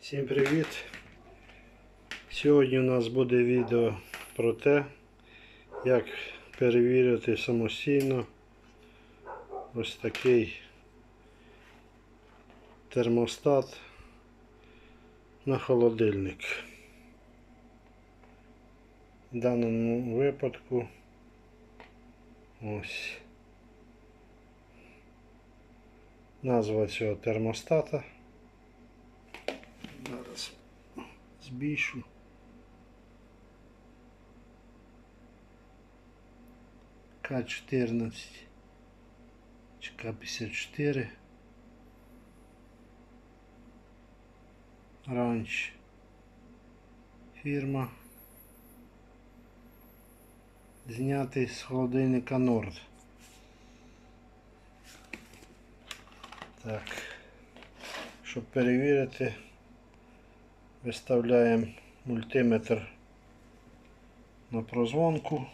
Всім привіт! Сьогодні у нас буде відео про те, як перевірити самостійно ось такий термостат на холодильник. В даному випадку ось назва цього термостата. Зараз збільшу. К14 чи К54 ранч. Фірма. Знятий з холодильника Норд. Так. Щоб перевірити Виставляємо мультиметр на прозвонку.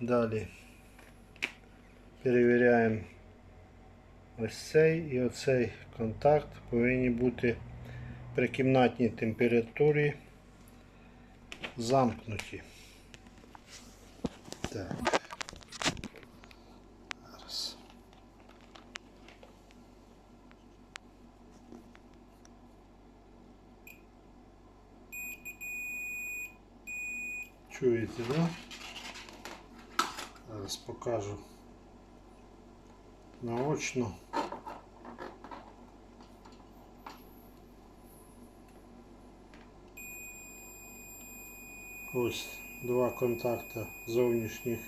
Далі перевіряємо ось цей і оцей контакт повинні бути при кімнатній температурі замкнуті. Чуєте, да? Зараз покажу наочно. Ось два контакта зовнішніх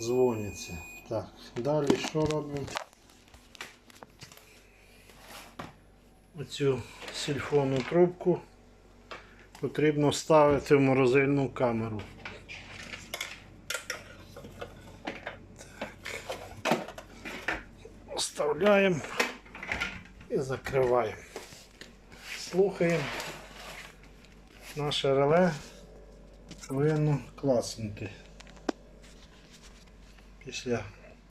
дзвоняться. Так, далі що робимо? Оцю сильфонну трубку Потрібно ставити в морозильну камеру. Так. Вставляємо і закриваємо. Слухаємо. Наше реле повинно класнути. Після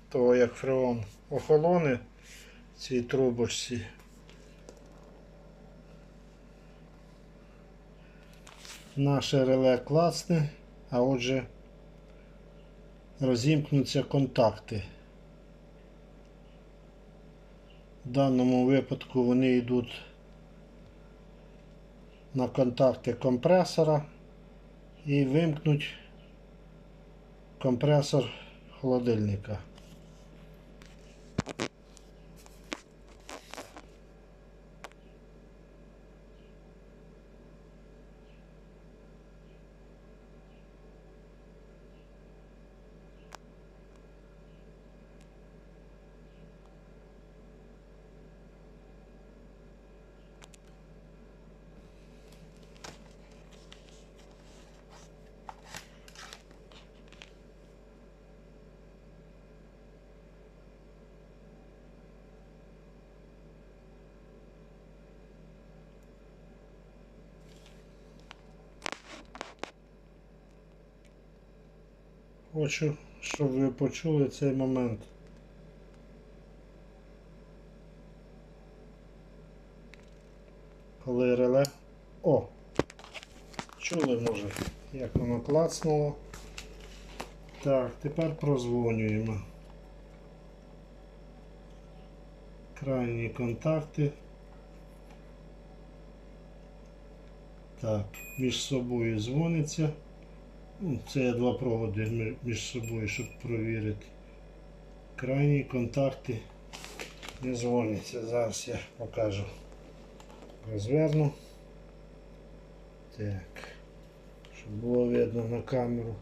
того, як фреон охолоне в цій трубочці. Наше реле класне, а отже розімкнуться контакти. В даному випадку вони йдуть на контакти компресора і вимкнуть компресор холодильника. Хочу, щоб ви почули цей момент. Коли реле... О! Чули може, як воно клацнуло. Так, тепер прозвонюємо. Крайні контакти. Так, між собою дзвониться. Ну, Це я два проводи між собою, щоб провірити. Крайні контакти не дзвоняться. Зараз я покажу. Розверну. Так. Щоб було видно на камеру.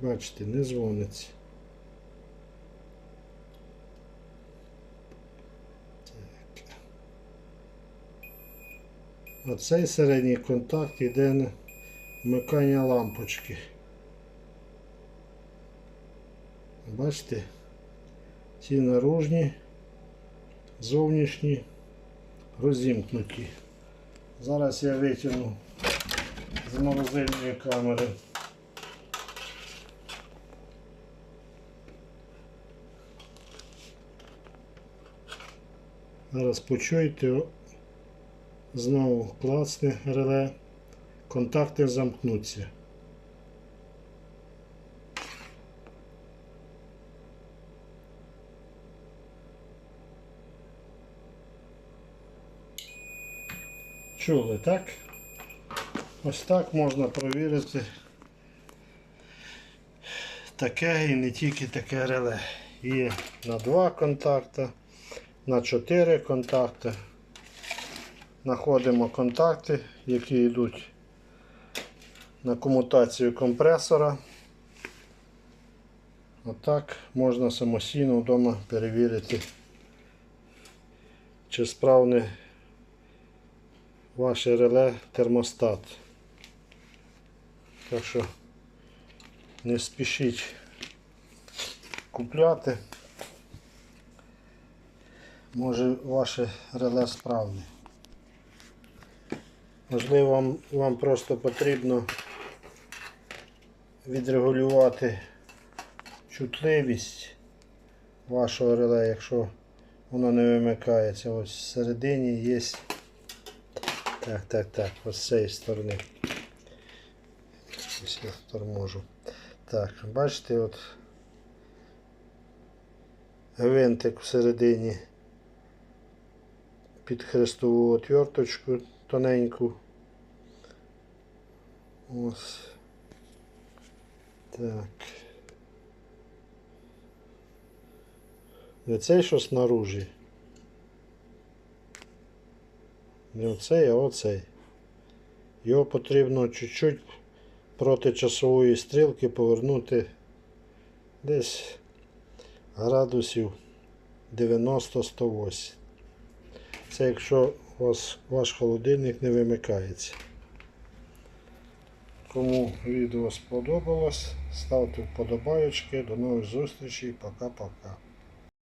Бачите, не дзвониться. Оцей середній контакт йде на вмикання лампочки. Бачите? Ці наружні, зовнішні, розімкнуті. Зараз я витягну з морозильної камери. Зараз почуєте знову клацне реле, контакти замкнуться. Чули, так? Ось так можна провірити таке і не тільки таке реле. Є на два контакти, на чотири контакти. Знаходимо контакти, які йдуть на комутацію компресора. Отак можна самостійно вдома перевірити, чи справне ваше реле термостат. Так що не спішіть купляти. Може ваше реле справне. Можливо, вам, вам просто потрібно відрегулювати чутливість вашого реле, якщо воно не вимикається. Ось всередині є. Так, так, так, ось з цієї сторони. Ось я торможу. Так, бачите, от гвинтик всередині під хрестову отверточку тоненьку. Ось. Так. Не цей, що снаружи. Не оцей, а оцей. Його потрібно чуть-чуть проти часової стрілки повернути десь градусів 90-108. Це якщо вас ваш холодильник не вимикається. Кому відео сподобалось, ставте вподобайочки. До нових зустрічей. Пока-пока.